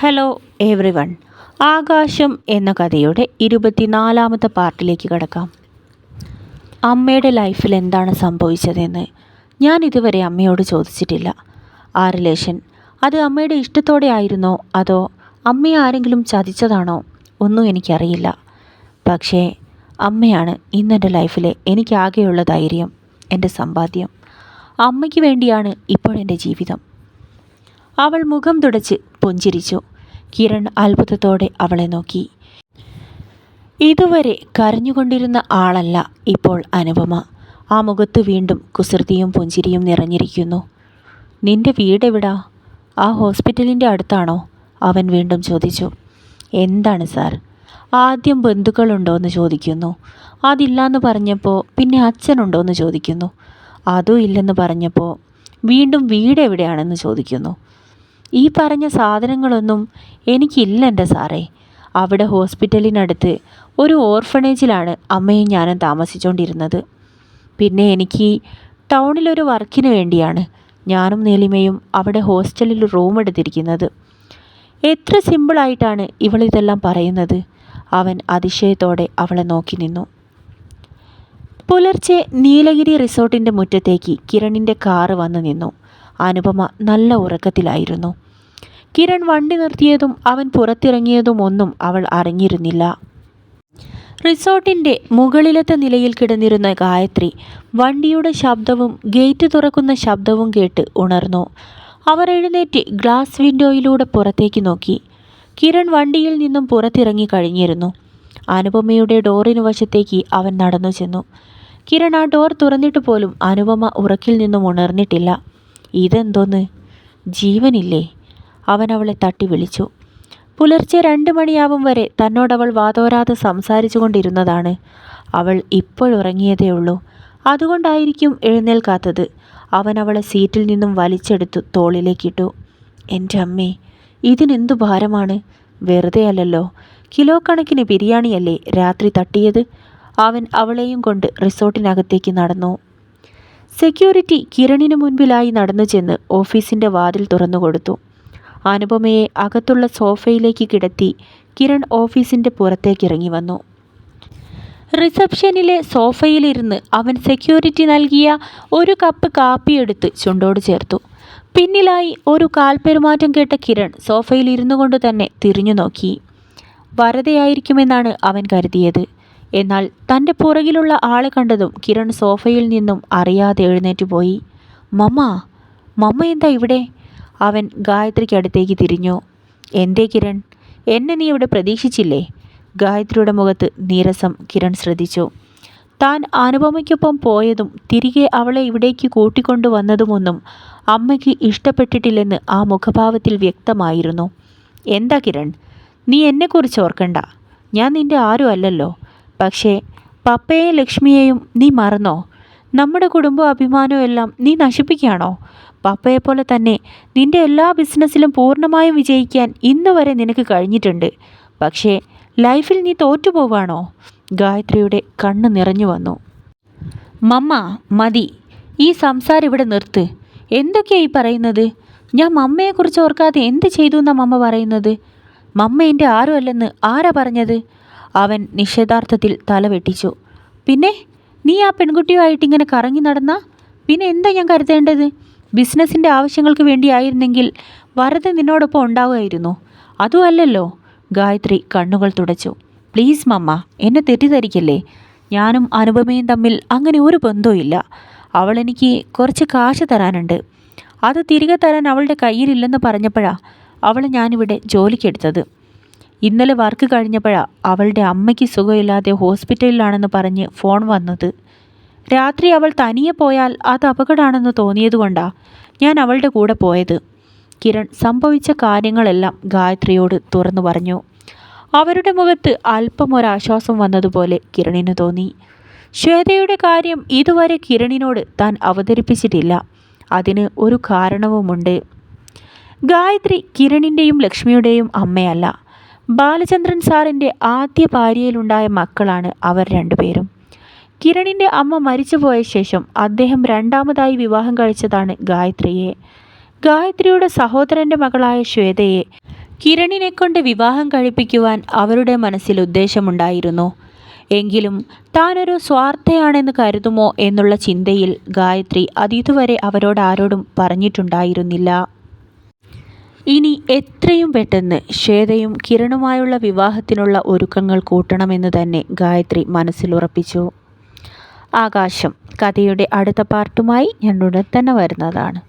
Hello every one ആകാശം എന്ന കഥയുടെ ഇരുപത്തിനാലാമത്തെ പാർട്ടിലേക്ക് കിടക്കാം. അമ്മയുടെ ലൈഫിൽ എന്താണ് സംഭവിച്ചതെന്ന് ഞാൻ ഇതുവരെ അമ്മയോട് ചോദിച്ചിട്ടില്ല. ആ റിലേഷൻ അത് അമ്മയുടെ ഇഷ്ടത്തോടെ ആയിരുന്നോ? അതോ അമ്മയെ ആരെങ്കിലും ചതിച്ചതാണോ? ഒന്നും എനിക്കറിയില്ല. പക്ഷേ അമ്മയാണ് ഇന്നെന്റെ ലൈഫിലെ എനിക്കാകെയുള്ള ധൈര്യം എന്റെ സമ്പാദ്യം. അമ്മയ്ക്ക് വേണ്ടിയാണ് ഇപ്പോൾ ഇപ്പോഴെന്റെ ജീവിതം. അവൾ മുഖം തുടച്ച് പുഞ്ചിരിച്ചു. കിരൺ അത്ഭുതത്തോടെ അവളെ നോക്കി. ഇതുവരെ കരഞ്ഞുകൊണ്ടിരുന്ന ആളല്ല ഇപ്പോൾ അനുപമ. ആ മുഖത്ത് വീണ്ടും കുസൃതിയും പുഞ്ചിരിയും നിറഞ്ഞിരിക്കുന്നു. നിന്റെ വീടെവിടാ ആ ഹോസ്പിറ്റലിന്റെ അടുത്താണോ? അവൻ വീണ്ടും ചോദിച്ചു. എന്താണ് സാർ? ആദ്യം ബന്ധുക്കളുണ്ടോ എന്ന് ചോദിക്കുന്നു. അതില്ലാന്ന് പറഞ്ഞപ്പോൾ പിന്നെ അച്ഛനുണ്ടോ എന്ന് ചോദിക്കുന്നു. അതും ഇല്ലെന്ന് പറഞ്ഞപ്പോൾ വീണ്ടും വീട് എവിടെയാണെന്ന് ചോദിക്കുന്നു. ഈ പറഞ്ഞ സാധനങ്ങളൊന്നും എനിക്കില്ല എന്റെ സാറേ. അവിടെ ഹോസ്പിറ്റലിനടുത്ത് ഒരു ഓർഫണേജിലാണ് അമ്മയും ഞാനും താമസിച്ചുകൊണ്ടിരുന്നത് പിന്നെ എനിക്ക് ടൗണിലൊരു വർക്കിന് വേണ്ടിയാണ് ഞാനും നീലിമയും അവിടെ ഹോസ്റ്റലിൽ റൂം എടുത്തിരിക്കുന്നത്. എത്ര സിമ്പിളായിട്ടാണ് ഇവളിതെല്ലാം പറയുന്നത്. അവൻ അതിശയത്തോടെ അവളെ നോക്കി നിന്നു. പുലർച്ചെ നീലഗിരി റിസോർട്ടിന്റെ മുറ്റത്തേക്ക് കിരണിന്റെ കാറ് വന്നു നിന്നു. അനുപമ നല്ല ഉറക്കത്തിലായിരുന്നു. കിരൺ വണ്ടി നിർത്തിയതും അവൻ പുറത്തിറങ്ങിയതും ഒന്നും അവൾ അറിഞ്ഞിരുന്നില്ല. റിസോർട്ടിന്റെ മുകളിലത്തെ നിലയിൽ കിടന്നിരുന്ന ഗായത്രി വണ്ടിയുടെ ശബ്ദവും ഗേറ്റ് തുറക്കുന്ന ശബ്ദവും കേട്ട് ഉണർന്നു. അവർ എഴുന്നേറ്റ് ഗ്ലാസ് വിൻഡോയിലൂടെ പുറത്തേക്ക് നോക്കി. കിരൺ വണ്ടിയിൽ നിന്നും പുറത്തിറങ്ങി കഴിഞ്ഞിരുന്നു. അനുപമയുടെ ഡോറിനു വശത്തേക്ക് അവൻ നടന്നു ചെന്നു. കിരൺ ആ ഡോർ തുറന്നിട്ട് പോലും അനുപമ ഉറക്കിൽ നിന്നും ഉണർന്നിട്ടില്ല. ഇതെന്തോന്ന്? ജീവനില്ലേ? അവൻ അവളെ തട്ടി വിളിച്ചു. പുലർച്ചെ രണ്ട് മണിയാവും വരെ തന്നോടവൾ വാതോരാതെ സംസാരിച്ചു കൊണ്ടിരുന്നതാണ് അവൾ ഇപ്പോഴുറങ്ങിയതേ ഉള്ളൂ. അതുകൊണ്ടായിരിക്കും എഴുന്നേൽക്കാത്തത്. അവൻ അവളെ സീറ്റിൽ നിന്നും വലിച്ചെടുത്തു തോളിലേക്കിട്ടു. എന്റെ അമ്മേ ഇതിനെന്തു ഭാരമാണ്? വെറുതെ അല്ലല്ലോ. കിലോ കണക്കിന് ബിരിയാണിയല്ലേ രാത്രി തട്ടിയത്? അവൻ അവളെയും കൊണ്ട് റിസോർട്ടിനകത്തേക്ക് നടന്നു. സെക്യൂരിറ്റി കിരണിന് മുൻപിലായി നടന്നു ചെന്ന് ഓഫീസിന്റെ വാതിൽ തുറന്നു കൊടുത്തു. അനുപമയെ അകത്തുള്ള സോഫയിലേക്ക് കിടത്തി കിരൺ ഓഫീസിന്റെ പുറത്തേക്ക് ഇറങ്ങി വന്നു. റിസപ്ഷനിലെ സോഫയിലിരുന്ന് അവൻ സെക്യൂരിറ്റി നൽകിയ ഒരു കപ്പ് കാപ്പിയെടുത്ത് ചുണ്ടോട് ചേർത്തു. പിന്നിലായി ഒരു കാൽപെരുമാറ്റം കേട്ട കിരൺ സോഫയിൽ ഇരുന്നു കൊണ്ട് തന്നെ തിരിഞ്ഞു നോക്കി. വരതയായിരിക്കുമെന്നാണ് അവൻ കരുതിയത്. എന്നാൽ തന്റെ പുറകിലുള്ള ആളെ കണ്ടതും കിരൺ സോഫയിൽ നിന്നും അറിയാതെ എഴുന്നേറ്റ് പോയി. മമ്മ മമ്മ എന്താ ഇവിടെ? അവൻ ഗായത്രിക്ക് അടുത്തേക്ക് തിരിഞ്ഞു. എന്തേ കിരൺ എന്നെ നീ ഇവിടെ പ്രതീക്ഷിച്ചില്ലേ? ഗായത്രിയുടെ മുഖത്ത് നീരസം കിരൺ ശ്രദ്ധിച്ചു. താൻ അനുപമയ്ക്കൊപ്പം പോയതും തിരികെ അവളെ ഇവിടേക്ക് കൂട്ടിക്കൊണ്ടു വന്നതുമൊന്നും അമ്മയ്ക്ക് ഇഷ്ടപ്പെട്ടിട്ടില്ലെന്ന് ആ മുഖഭാവത്തിൽ വ്യക്തമായിരുന്നു. എന്താ കിരൺ നീ എന്നെക്കുറിച്ച് ഓർക്കണ്ട. ഞാൻ നിന്റെ ആരും അല്ലല്ലോ. പക്ഷേ പപ്പയെയും ലക്ഷ്മിയെയും നീ മറന്നോ? നമ്മുടെ കുടുംബ അഭിമാനവും എല്ലാം നീ നശിപ്പിക്കുകയാണോ? പപ്പയെപ്പോലെ തന്നെ നിന്റെ എല്ലാ ബിസിനസ്സിലും പൂർണമായും വിജയിക്കാൻ ഇന്ന് വരെ നിനക്ക് കഴിഞ്ഞിട്ടുണ്ട്. പക്ഷേ ലൈഫിൽ നീ തോറ്റുപോവാണോ? ഗായത്രിയുടെ കണ്ണ് നിറഞ്ഞു വന്നു. മമ്മ മതി. ഈ സംസാരം ഇവിടെ നിർത്ത്. എന്തൊക്കെയാ ഈ പറയുന്നത്? ഞാൻ മമ്മയെക്കുറിച്ച് ഓർക്കാതെ എന്ത് ചെയ്തു എന്നാ മമ്മ പറയുന്നത്? മമ്മ എന്റെ ആരുമല്ലെന്ന് ആരാ പറഞ്ഞത്? അവൻ നിഷേധാർത്ഥത്തിൽ തല വെട്ടിച്ചു. പിന്നെ നീ ആ പെൺകുട്ടിയുമായിട്ട് ഇങ്ങനെ കറങ്ങി നടന്ന? പിന്നെ എന്താ ഞാൻ കരുതേണ്ടത്? ബിസിനസ്സിന്റെ ആവശ്യങ്ങൾക്ക് വേണ്ടിയായിരുന്നെങ്കിൽ വരത് നിന്നോടൊപ്പം ഉണ്ടാവുമായിരുന്നു. അതും അല്ലല്ലോ ഗായത്രി കണ്ണുകൾ തുടച്ചു. പ്ലീസ് മമ്മ എന്നെ തെറ്റിദ്ധരിക്കല്ലേ? ഞാനും അനുപമയും തമ്മിൽ അങ്ങനെ ഒരു ബന്ധവുമില്ല അവൾ എനിക്ക് കുറച്ച് കാശ് തരാനുണ്ട്. അത് തിരികെ തരാൻ അവളുടെ കയ്യിലില്ലെന്ന് പറഞ്ഞപ്പോഴാണ് അവളെ ഞാനിവിടെ ജോലിക്കെടുത്തത്. ഇന്നലെ വർക്ക് കഴിഞ്ഞപ്പോഴാണ് അവളുടെ അമ്മയ്ക്ക് സുഖമില്ലാതെ ഹോസ്പിറ്റലിലാണെന്ന് പറഞ്ഞ് ഫോൺ വന്നത്. രാത്രി അവൾ തനിയെ പോയാൽ അത് അപകടമാണെന്ന് തോന്നിയതുകൊണ്ടാണ് ഞാൻ അവളുടെ കൂടെ പോയത്. കിരൺ സംഭവിച്ച കാര്യങ്ങളെല്ലാം ഗായത്രിയോട് തുറന്നു പറഞ്ഞു. അവരുടെ മുഖത്ത് അല്പം ഒരാശ്വാസം വന്നതുപോലെ കിരണിന് തോന്നി. ശ്വേതയുടെ കാര്യം ഇതുവരെ കിരണിനോട് താൻ അവതരിപ്പിച്ചിട്ടില്ല. അതിന് ഒരു കാരണവുമുണ്ട്. ഗായത്രി കിരണിന്റെയും ലക്ഷ്മിയുടെയും അമ്മയല്ല. ബാലചന്ദ്രൻ സാറിന്റെ ആദ്യ ഭാര്യയിലുണ്ടായ മക്കളാണ് അവർ രണ്ടുപേരും. കിരണിന്റെ അമ്മ മരിച്ചുപോയ ശേഷം അദ്ദേഹം രണ്ടാമതായി വിവാഹം കഴിച്ചതാണ് ഗായത്രിയെ. ഗായത്രിയുടെ സഹോദരന്റെ മകളായ ശ്വേതയെ കിരണിനെ കൊണ്ട് വിവാഹം കഴിപ്പിക്കുവാൻ അവരുടെ മനസ്സിൽ ഉദ്ദേശമുണ്ടായിരുന്നു. എങ്കിലും താനൊരു സ്വാർത്ഥയാണെന്ന് കരുതുമോ എന്നുള്ള ചിന്തയിൽ ഗായത്രി അതിതുവരെ അവരോട് ആരോടും പറഞ്ഞിട്ടുണ്ടായിരുന്നില്ല. ഇനി എത്രയും പെട്ടെന്ന് ശ്വേതയും കിരണുമായുള്ള വിവാഹത്തിനുള്ള ഒരുക്കങ്ങൾ കൂട്ടണമെന്ന് തന്നെ ഗായത്രി മനസ്സിലുറപ്പിച്ചു ആകാശം കഥയുടെ അടുത്ത പാർട്ടുമായി ഞാൻ ഉടൻ തന്നെ വരുന്നതാണ്.